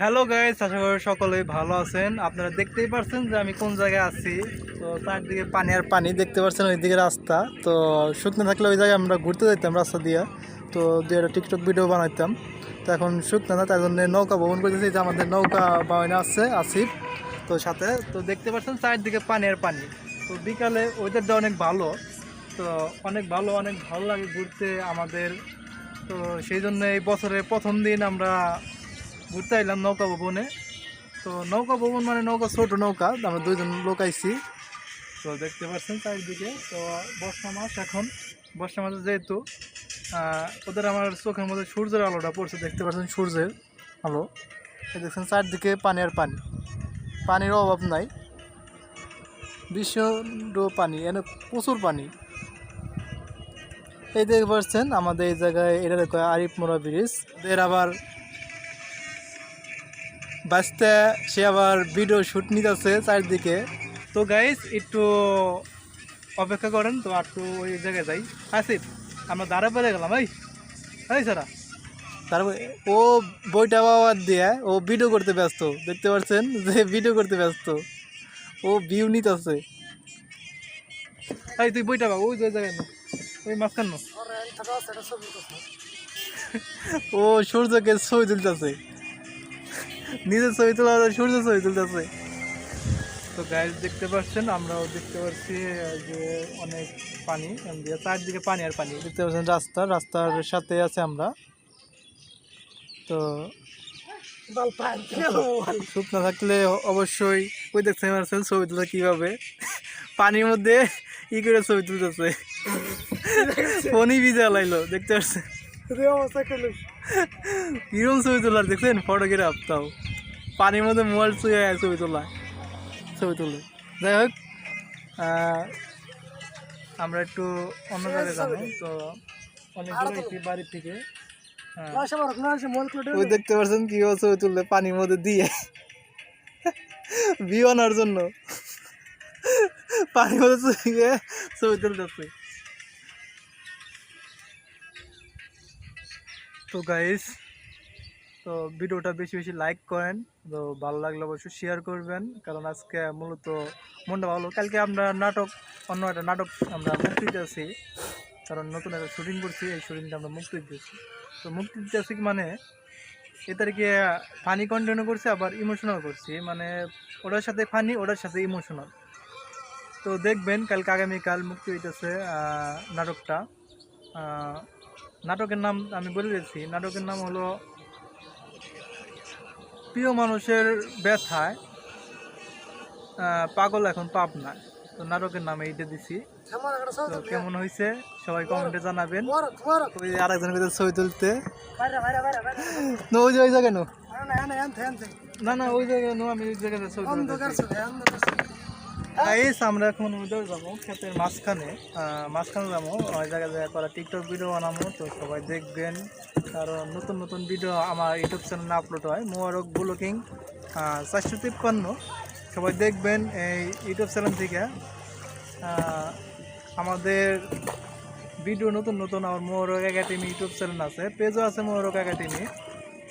Hello guys আশা করি সকলেই ভালো আছেন। আপনারা দেখতেই পারছেন যে আমি কোন জায়গায় আছি। তো চারদিকে পানি আর পানি দেখতে পাচ্ছেন ওইদিকে রাস্তা। তো শুকনো থাকলে ওই জায়গায় আমরা ঘুরতে যেতাম রাস্তা দিয়ে। তো দু একটা টিকটক ভিডিও বানাইতাম। তো এখন শুকনো না তার জন্য নৌকা ভ্রমণ করতেছি। যে আমাদের নৌকা বানানো আছে, আসিফ। তো সাথে, তো দেখতে পাচ্ছেন চারদিকে পানি আর পানি। তো বিকালে ওয়েদারটা অনেক ভালো। তো অনেক ভালো অনেক ভালো লাগে ঘুরতে আমাদের। তো সেই জন্য এই বছরের প্রথম দিন আমরা ঘুরতে এলাম নৌকা ভবনে। তো নৌকা ভবন মানে নৌকা, ছোট নৌকা, আমরা দুইজন লোক আইছি। তো দেখতে পাচ্ছেন চারিদিকে। তো বর্ষা মাস এখন। বর্ষা মাসে যেহেতু ওদের আমার চোখের মধ্যে সূর্যের আলোটা পড়ছে, দেখতে পাচ্ছেন সূর্যের আলো। দেখছেন চারদিকে পানি আর পানি। পানির অভাব নাই। ভীষণ পানি, এনে প্রচুর পানি। এই দেখতে পাচ্ছেন আমাদের এই জায়গায়, এটা দেখো আরিফ মোড়া ব্রিজ। এর আবার বাঁচতে সে আবার ভিডিও শ্যুট নিতেছে চারিদিকে। তো গাইস একটু অপেক্ষা করেন তো একটু ওই জায়গায় যাই। আসিফ আমরা দাঁড়া পেরে গেলাম ভাই এই সারা। তারপরে ও বইটা বাবার দিয়ে ও ভিডিও করতে ব্যস্ত। দেখতে পাচ্ছেন যে ভিডিও করতে ব্যস্ত। ও ভিউ নিতেছে। এই তুই বইটা বাবা ওই যে জায়গায় ওই মাঝখান ও সূর্যকে ছবি তুলতেছে। নিজের ছবি তোলা সূর্য ছবি তুলতেছে। তো গাইজ দেখতে পাচ্ছেন আমরাও দেখতে পাচ্ছি যে অনেক পানি চারদিকে পানি আর পানি। দেখতে পাচ্ছেন রাস্তা রাস্তার সাথে আছে আমরা। তো শুকনো থাকলে অবশ্যই ওই দেখতে পাচ্ছেন ছবি তুলে কীভাবে। পানির মধ্যে ই করে ছবি তুলতেছে। ফোনই ভিজা লাইলো দেখতে পাচ্ছেন। কিরম ছবি তোলার? দেখছেন? ফটোগ্রাফ তাও। পানির মধ্যে মোবাইল চুয়ে ছবি তোলা। ছবি তুলে যাই হোক আমরা একটু অন্য জায়গায় যাব। তো একটি বাড়ির থেকে হ্যাঁ। ওই দেখতে পাচ্ছেন কি ছবি তুললে পানির মধ্যে দিয়ে। ভিউ আনার জন্য। পানির মধ্যে ছবি তুলতেছে। তো গাইস তো ভিডিওটা বেশি বেশি লাইক করেন, তো ভালো লাগলে অবশ্যই শেয়ার করবেন, কারণ আজকে মূলত মনটা ভালো। কালকে আমরা নাটক, অন্য একটা নাটক আমরা মুক্তি দিতেছি কারণ নতুন একটা শুটিং করছি, এই শুটিংটা আমরা মুক্তি দিতেছি তো মুক্তি দিতেছি মানে এ তারিখে ফানি কন্টেন্টও করছি, আবার ইমোশনাল করছি। মানে ওটার সাথে ফানি ওটার সাথে ইমোশনাল তো দেখবেন, কালকে আগামীকাল মুক্তি হইতেছে নাটকটা। নাটকের নাম আমি বলে দিচ্ছি নাটকের নাম হলো প্রিয় মানুষের ব্যথায় পাগল এখন পাপ না তো নাটকের নাম এইটা দিছি। তো কেমন হয়েছে? সবাই কমেন্টে জানাবেন। ওই আরেকজন কোথাও ছবি তুলতে। না ওই জায়গায় নো। না না ওই জায়গায় নো আমি ওই জায়গায় ছবি। গাইস আমরা এখন ওদের যাব ক্ষেতের মাঝখানে। মাঝখানে যাব ওই জায়গায় জায়গায় করা টিকটক ভিডিও বানাবো, তো সবাই দেখবেন। কারণ নতুন নতুন ভিডিও আমার ইউটিউব চ্যানেলে আপলোড হয়, মোবারক ব্লকিং চারশো তিপ্পান্ন। সবাই দেখবেন এই ইউটিউব চ্যানেল থেকে। আমাদের ভিডিও নতুন নতুন আমার মোহরক একাডেমি ইউটিউব চ্যানেল আছে পেজও আছে মোহরক একাডেমি।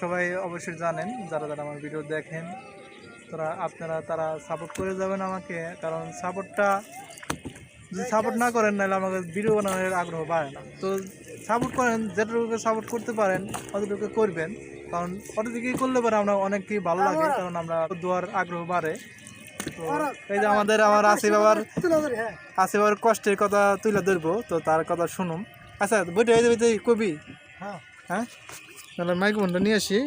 সবাই অবশ্যই জানেন, যারা যারা আমার ভিডিও দেখেন। তারা আপনারা তারা সাপোর্ট করে যাবেন আমাকে কারণ সাপোর্টটা যদি সাপোর্ট না করেন নাহলে আমাকে ভিডিও বানানোর আগ্রহ বাড়ে না। তো সাপোর্ট করেন যেটুকু সাপোর্ট করতে পারেন অতটুকু করবেন কারণ অতটুকু করলে পরে আমরা অনেকই ভালো লাগে কারণ আমরা দোয়ার আগ্রহ বাড়ে। তো এই যে আমাদের আমার আসিফ বাবার আসিফ বাবার কষ্টের কথা তুলে ধরবো তো তার কথা শুনুন। আচ্ছা বইটা এই যে কবি। হ্যাঁ। হ্যাঁ? তাহলে মাইক্রোফোনটা নিয়ে আসি।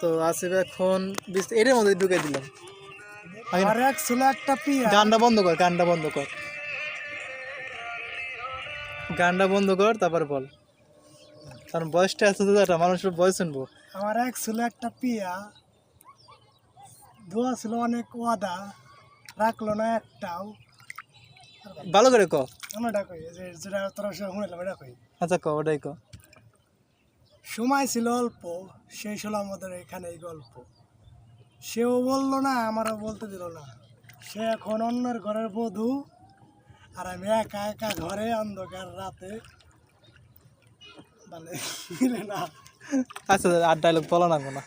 তো আসিফ এখন এটার মধ্যে ঢুকে দিলাম আর এক ছিল একটা পিয়া। গানটা বন্ধ কর গানটা বন্ধ কর। গানটা বন্ধ কর তারপর বল। কারণ বয়সটা আছে তো একটা মানুষের বয়স শুনব। আমার এক ছিল একটা পিয়া। দোয়া ছিল অনেক ওয়াদা রাখল না একটাও। ভালো করে ক। অন্যটা কই এই যে যেটা তোরা শুনেলাম এটা কই। আচ্ছা ক ওটাই ক। সময় ছিল অল্প সেই ছিল আমাদের এখানে এই গল্প। সেও বলল না আমারও বলতে দিল না। সে এখন অন্যের ঘরের বধূ আর আমি একা একা ঘরে অন্ধকার রাতে মানে না। আচ্ছা আর ডায়লগ বলা লাগবো না।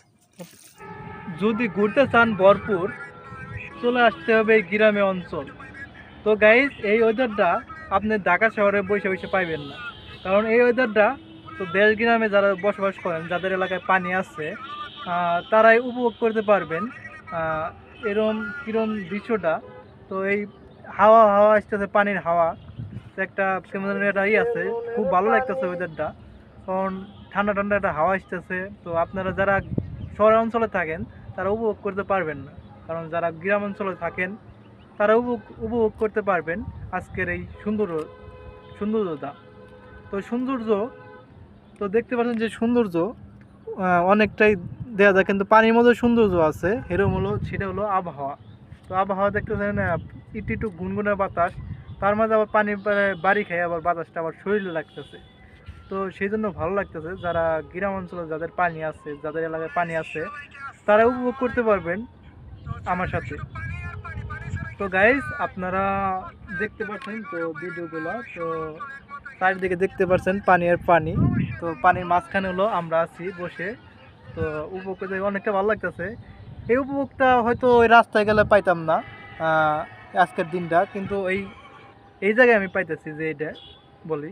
যদি ঘুরতে চান ভরপুর চলে আসতে হবে এই গ্রামে অঞ্চল। তো গাইজ এই ওয়েদারটা আপনি ঢাকা শহরে বসে বসে পাইবেন না। কারণ এই ওয়েদারটা তো দেশ গ্রামে যারা বসবাস করেন, যাদের এলাকায় পানি আছে তারাই উপভোগ করতে পারবেন। এরম কিরম দৃশ্যটা, তো এই হাওয়া হাওয়া আসতেছে পানির হাওয়া, একটা কেমন একটা ই আছে, খুব ভালো লাগতেছে ওয়েদারটা কারণ ঠান্ডা ঠান্ডা একটা হাওয়া আসতেছে, তো আপনারা যারা শহর অঞ্চলে থাকেন, তারা উপভোগ করতে পারবেন না। কারণ যারা গ্রাম অঞ্চলে থাকেন, তারা উপভোগ উপভোগ করতে পারবেন আজকের এই সুন্দর সৌন্দর্যতা। তো সৌন্দর্য তো দেখতে পাচ্ছেন যে সৌন্দর্য অনেকটাই দেওয়া যায় কিন্তু পানির মধ্যে সৌন্দর্য আছে। এরকম হলো সেটা হলো আবহাওয়া। তো আবহাওয়া দেখতে আহ, একটু একটু গুনগুনে বাতাস। তার মাঝে আবার পানি বাড়ি খায় আবার বাতাসটা আবার শরীরে লাগতেছে। তো সেই জন্য ভালো লাগতেছে যারা গ্রাম অঞ্চলে যাদের পানি আছে যাদের এলাকায় পানি আছে তারা উপভোগ করতে পারবেন আমার সাথে। তো গাইজ আপনারা দেখতে পাচ্ছেন তো ভিডিওগুলো তো চারিদিকে দেখতে পাচ্ছেন পানি আর পানি। তো পানির মাঝখানে হলো আমরা আছি বসে। তো উপভোগ করতে অনেকটা ভালো লাগতেছে। এই উপভোগটা হয়তো ওই রাস্তায় গেলে পাইতাম না আজকের দিনটা। কিন্তু এই এই জায়গায় আমি পাইতেছি যে এটা বলি।